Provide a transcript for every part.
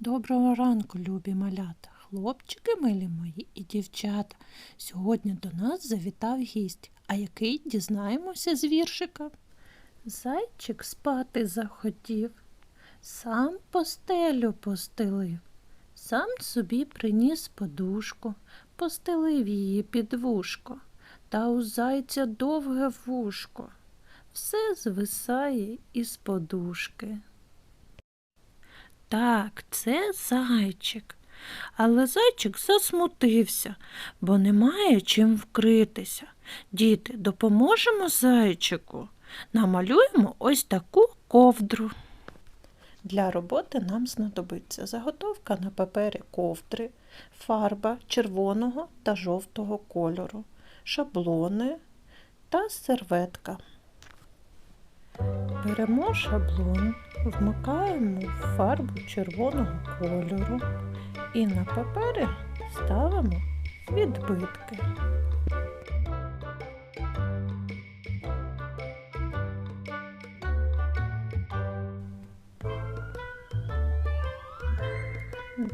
Доброго ранку, любі малята, хлопчики милі мої і дівчата. Сьогодні до нас завітав гість, а який дізнаємося з віршика. Зайчик спати захотів, сам постелю постелив, сам собі приніс подушку, постелив її під вушко, та у зайця довге вушко, все звисає із подушки. Так, це зайчик. Але зайчик засмутився, бо немає чим вкритися. Діти, допоможемо зайчику. Намалюємо ось таку ковдру. Для роботи нам знадобиться заготовка на папері ковдри, фарба червоного та жовтого кольору, шаблони та серветка. Беремо шаблон, вмикаємо фарбу червоного кольору і на папері ставимо відбитки.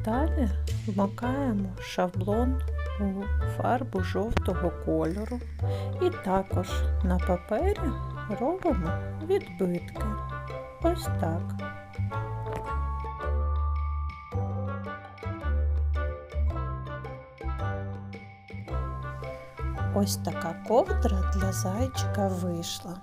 Далі вмикаємо шаблон у фарбу жовтого кольору і також на папері робимо відбитки. Ось так. Ось така ковдра для зайчика вийшла.